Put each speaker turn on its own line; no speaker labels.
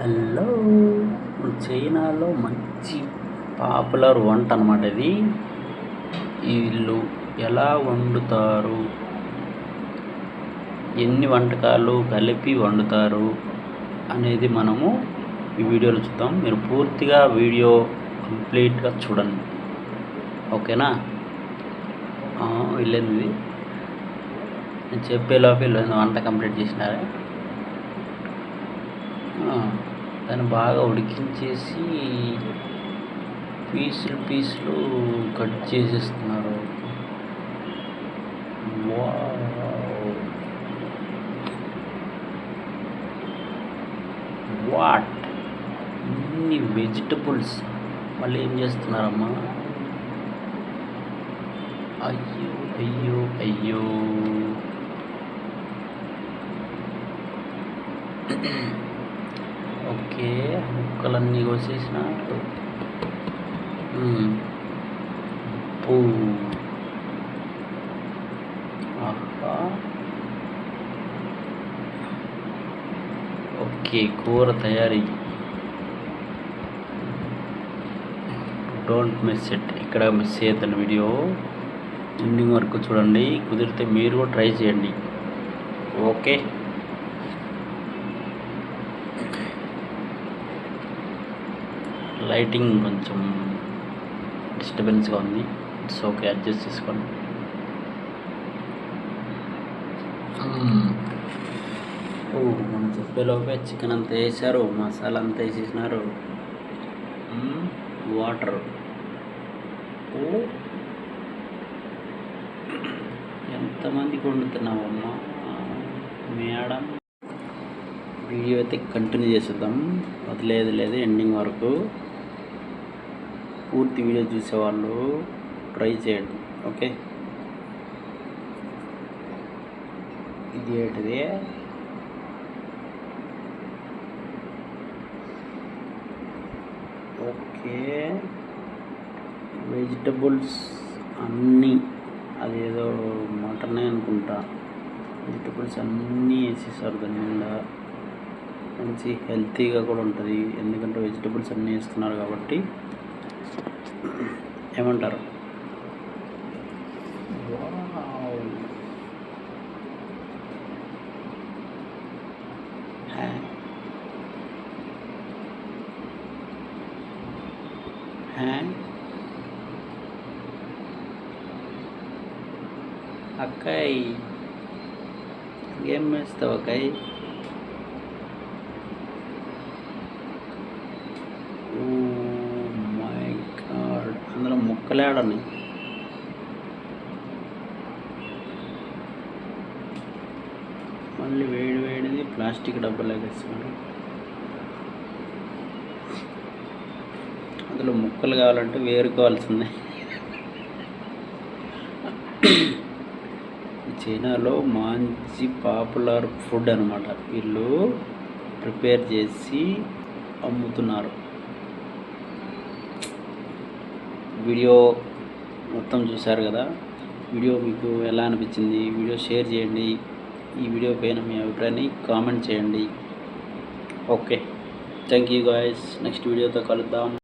Hello చైనాలో మంచి popular వంట అనమాట ఇది. వీళ్ళు ఎలా వండుతారు? ఎన్ని వంటకాలు కలిపి వండుతారు అనేది మనము ఈ వీడియోలో చూద్దాం. మీరు పూర్తిగా వీడియో కంప్లీట్గా చూడండి. ఓకేనా? వెళ్ళింది నేను చెప్పేలోపు వీళ్ళు వంట కంప్లీట్ చేసినారే. దాన్ని బాగా ఉడికించేసి పీసులు పీసులు కట్ చేసేస్తున్నారు. వాట్? ఇన్ని వెజిటబుల్స్. మళ్ళీ ఏం చేస్తున్నారమ్మా? అయ్యో అయ్యో అయ్యో. ఓకే ముక్కలన్నీ కోసేసిన మ్మ్. పూ ఓకే కూర తయారీ. డోంట్ మిస్ ఇట్ ఇక్కడ మిస్ చేయొద్దండి వీడియో. ఎండింగ్ వరకు చూడండి. కుదిరితే మీరు కూడా ట్రై చేయండి. ఓకే. లైటింగ్ కొంచెం డిస్టర్బెన్స్గా ఉంది. ఇట్స్ ఓకే అడ్జస్ట్ చేసుకోండి. ఓ మనం చెప్పేలోపే చికెన్ అంతా వేసారు మసాలా అంతా వేసేసినారు. వాటర్. ఎంతమంది వండుతున్నావు అమ్మ మేడం. వీడియో అయితే కంటిన్యూ చేసేద్దాం. వదిలేదు లేదు ఎండింగ్ వరకు. పూర్తి వీడియో చూసేవాళ్ళు ట్రై చేయండి. ఓకే? ఇది ఏంటిది? ఓకే. వెజిటబుల్స్ అన్నీ అదేదో మటనే అనుకుంటా. వెజిటబుల్స్ అన్నీ వేసేసారు దాని నిండా మంచి హెల్తీగా కూడా ఉంటుంది. ఎందుకంటే వెజిటబుల్స్ అన్నీ వేస్తున్నారు కాబట్టి ఏమంటారు వావ్. హే. హే. అక్కయ్ ఏం వేస్తావు అక్కయ్ ఓ మై గాడ్ అందులో మళ్ళీ వేడి వేడిది ప్లాస్టిక్ డబ్బాలేకేస్తున్నాడు అందులో ముక్కలు కావాలంటే వేరుకోవాల్సిందే. చైనాలో మంచి పాపులర్ ఫుడ్ అనమాట వీళ్ళు ప్రిపేర్ చేసి అమ్ముతున్నారు. వీడియో మొత్తం చూశారు కదా. వీడియో మీకు ఎలా అనిపించింది? వీడియో షేర్ చేయండి. ఈ వీడియో పైన మీ అభిప్రాయాన్ని కామెంట్ చేయండి. Okay. Thank you guys. Next వీడియోతో కలుద్దాం.